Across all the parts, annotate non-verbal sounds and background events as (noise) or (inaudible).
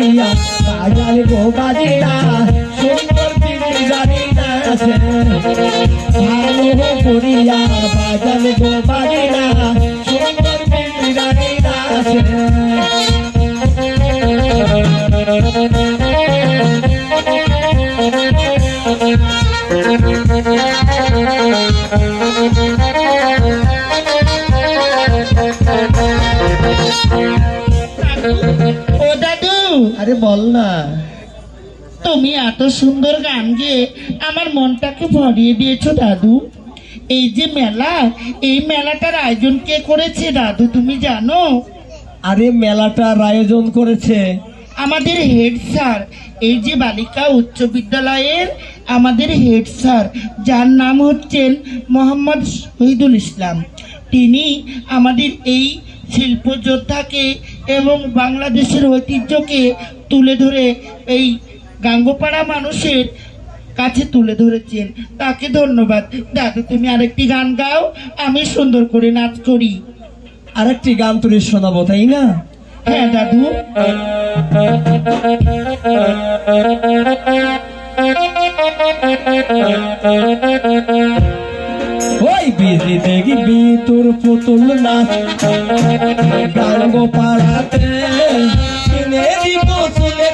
ভালো করিয়া গো বাজিরা সুন্দর দিদি জানি নাচে ভালো করিয়া বাজার গো বাজিরা সুন্দর দিদি জানি নাচে ও (laughs) তুমি এত সুন্দর গান গেয়ে আমার মনটাকে ভরিয়ে দিয়েছ দাদু। এই যে মেলা এই মেলাটার আয়োজন কে করেছে দাদু তুমি জানো? আরে মেলাটার আয়োজন করেছে। আমাদের হেড স্যার এই যে বালিকা উচ্চ বিদ্যালয়ের আমাদের হেড স্যার যার নাম হচ্ছেন মোহাম্মদ শহীদুল ইসলাম। তিনি আমাদের এই শিল্প যোদ্ধাকে এবং বাংলাদেশের ঐতিহ্যকে তুলে ধরে এই গাঙ্গোপাড়া মানুষের কাছে তুলে ধরেছেন। তাকে ধন্যবাদ। দাদু তুমি আরেকটি গান গাও আমি সুন্দর করে নাচ করি। আরেকটি গান তুলে শোনাবো তাই না? হ্যাঁ দাদু। ওই বিজি দেখবি তোর পুতুল নাচ। গাঙ্গ পাড়াতে কিনে দিব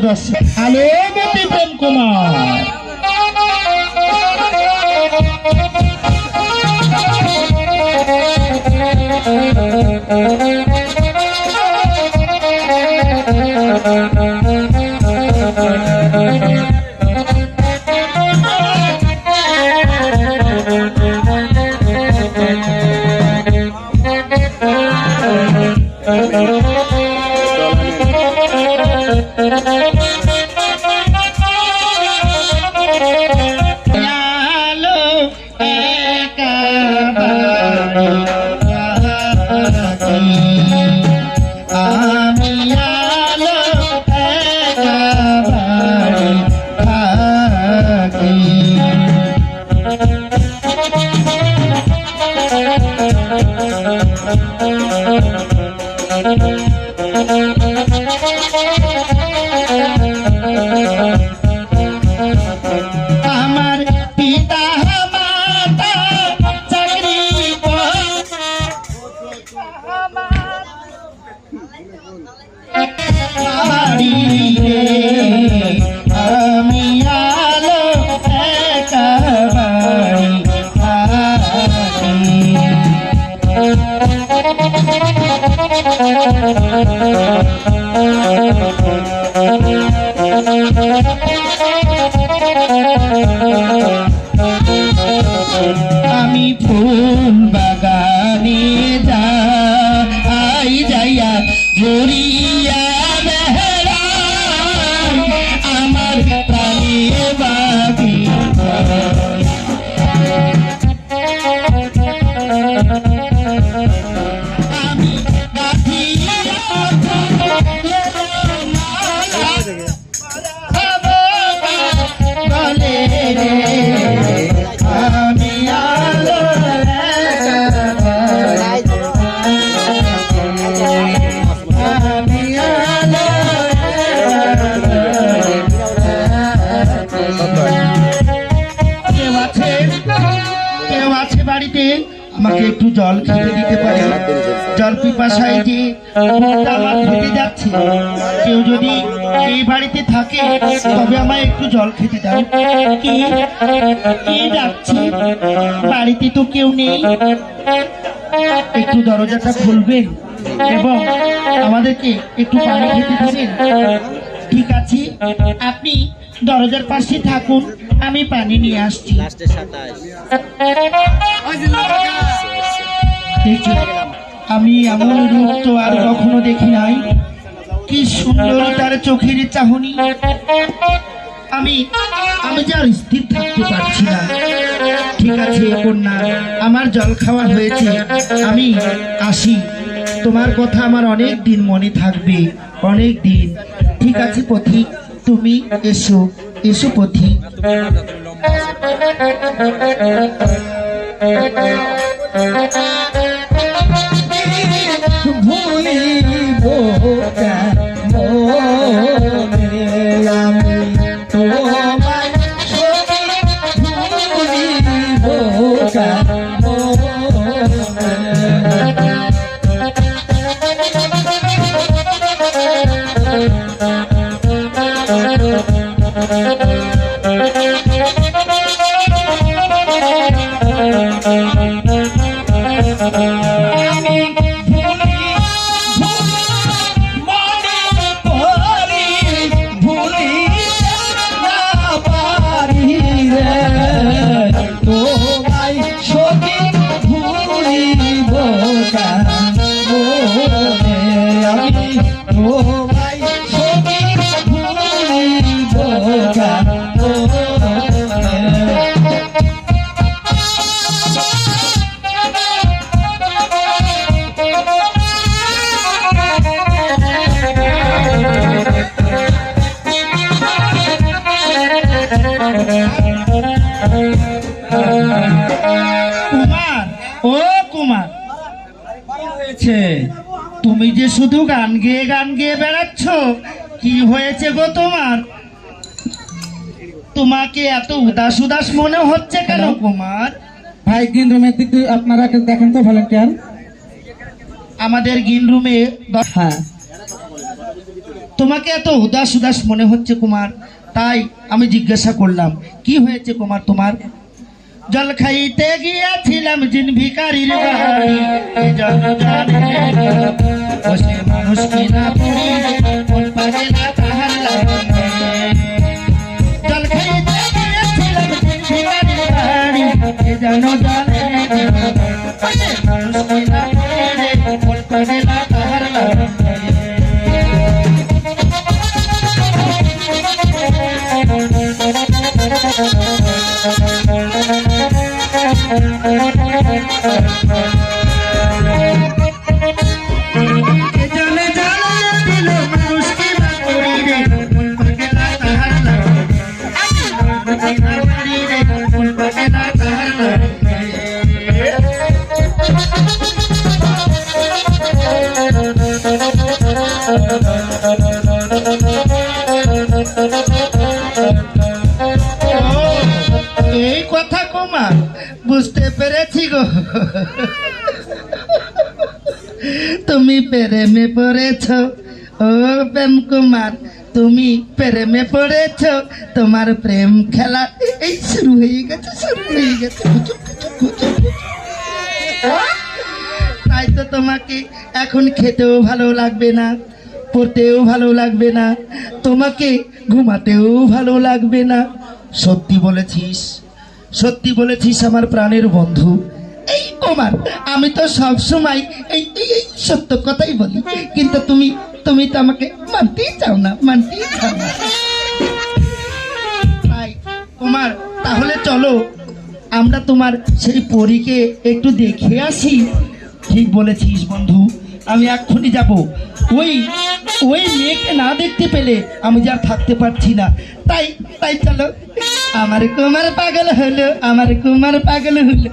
প্রিয় দর্শক মতি প্রেম কুমার। আলো থাকি। আমি ফুল বাগানে আই যাইয়া জড়িয়া আমার যাচ্ছে। কেউ যদি এই বাড়িতে থাকে তবে আমায় একটু জল খেতে দাও। কে? কে ডাকছে বাড়িতে তো কেউ নেই। একটু দরজাটা খুলবেন এবং আমাদেরকে একটু পানি খেতে দিবেন। ঠিক আছে? আপনি দরজার পাশে থাকুন আমি পানি নিয়ে আসছি। আমি এমন রূপ তো আর কখনো দেখি নাই। কি সুন্দর তার চোখের চাহনি। আমি আমি যে আর স্থির থাকতে পারছি না। ঠিক আছে, কন্যা, আমার জল খাওয়া হয়েছে। আমি আসি। তোমার কথা আমার অনেক দিন মনে থাকবে। অনেক দিন। ঠিক আছে পথিক তুমি এসো। এসো পথিক ভুলিব আমি ভুলি কুমার ও কুমার হয়েছে? তুমি যে শুধু গান গেয়ে গান গেয়ে বেড়াচ্ছ কি হয়েছে গো তোমার? তোমাকে এত উদাস উদাস মনে হচ্ছে কেন কুমার? ভাই গ্রিন রুমের দিকে আপনারা দেখেন তো ভলেন্টিয়ার আমাদের গিন রুমে হ্যাঁ। তোমাকে এত উদাস উদাস মনে হচ্ছে কুমার। তাই আমি জিজ্ঞাসা করলাম কি হয়েছে কুমার তোমার? জল খাইতে গিয়েছিলাম জিন ভিকারির জিন তুমি প্রেমে পড়েছ, ও প্রেম কুমার। তুমি প্রেমে পড়েছ, তোমার প্রেম খেলা। এই শুরু হয়ে গেছে, শুরু হয়ে গেছে। তাই তো তোমাকে এখন খেতেও ভালো লাগবে না, পড়তেও ভালো লাগবে না, তোমাকে ঘুমাতেও ভালো লাগবে না। সত্যি বলেছিস সত্যি বলেছিস আমার প্রাণের বন্ধু। এই কুমার আমি তো সব সময় এই এই- সত্য কথাই বলি। কিন্তু তুমি তুমি তো আমাকে মানতেই চাও না, মানতেই চাও না। কুমার, তাহলে চলো, আমরা তোমার সেই পরীকে একটু দেখে আসি। ঠিক বলেছিস, বন্ধু। আমি এক্ষুনি যাব। ওই ওই মেয়েকে না দেখতে পেলে আমি যা থাকতে পারছি না। তাই তাই চলো আমার কুমার পাগল হলো, আমার কুমার পাগল হলো।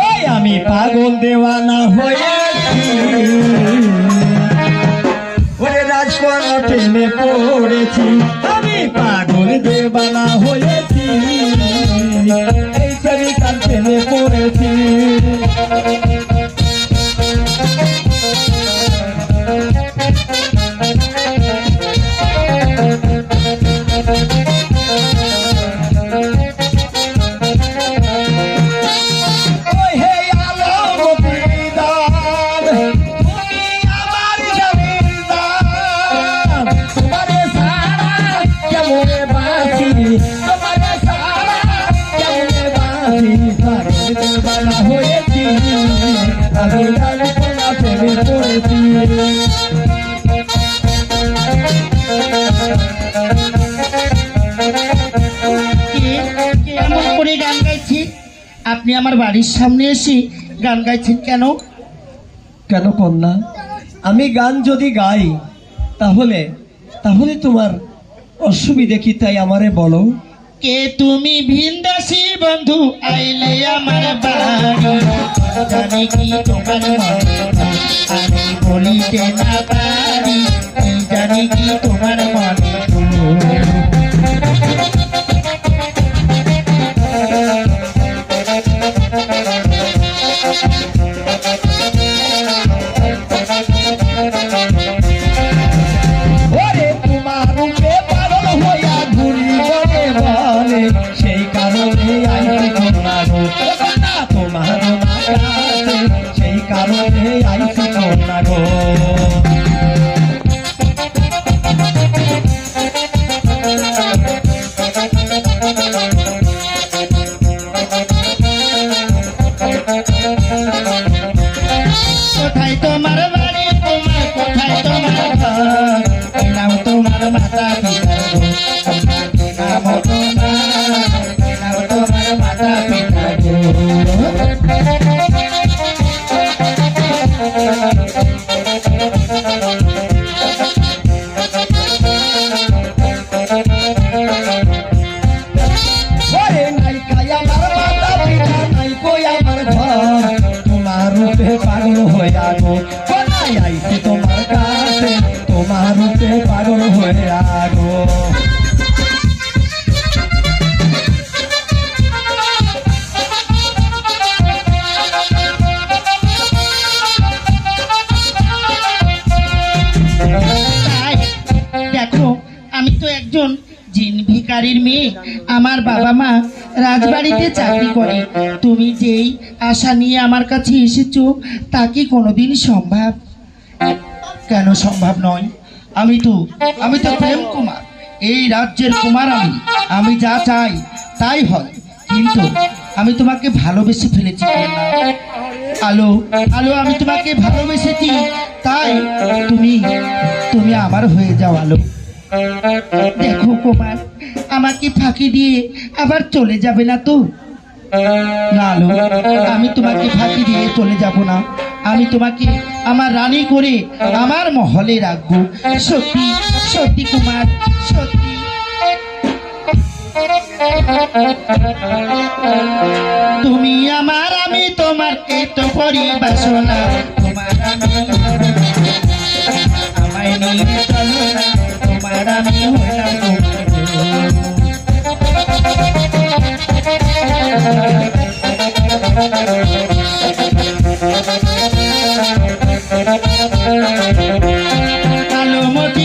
ওই আমি পাগল দেওয়ানা হয়েছি ওরে রাজকন্যা প্রেমে পড়েছি। আমি পাগল দেওয়ানা হয়েছি পড়েছি এমন করে গান গাইছি? আপনি আমার বাড়ির সামনে এসে গান গাইছেন কেন? কেন কন্যা? আমি গান যদি গাই তাহলে তাহলে তোমার অসুবিধে কি তাই আমারে বলো? কে তুমি ভিনদাসী বন্ধু আইলে আমার বাড়ি। জানি কি তোমার মনে আমি বলিতে না পারি, কি জানি কি তোমার মনে সেই কারণে আইছি তোমার তোমার কাছে সেই কারণে আইছি তোমার কোথায় তোমার বাড়ি? তোমার কোথায় তোমার ঘর? নাম তোমার মাতা গো? কি নাম তোমার নাম তোমার মাতা পিতার ভিকারির মেয়ে আমার বাবা মা রাজবাড়িতে চাকরি করে। তুমি যেই আশা নিয়ে আমার কাছে এসেছ, তা কি কোনোদিন সম্ভব? কেন সম্ভব নয়? আমি তো আমি তো প্রেম কুমার। এই রাজ্যের কুমার আমি। আমি যা চাই, তাই হয়। কিন্তু আমি তোমাকে ভালোবেসে ফেলেছি আলো আলো, আমি তোমাকে ভালোবেসেছি। তাই তুমি তুমি আমার হয়ে যাও, আলো। দেখো কুমার আমাকে ফাঁকি দিয়ে আবার চলে যাবে না তো? না আমি তোমাকে ফাঁকি দিয়ে চলে যাব না। আমি তোমাকে, আমার রানী করে আমার মহলে রাখব। সত্যি সত্যি কুমার, সত্যি। তুমি আমার, আমি তোমার এত পরিবাসনা। তোমার আমি আমায় নিয়ে কালো মতি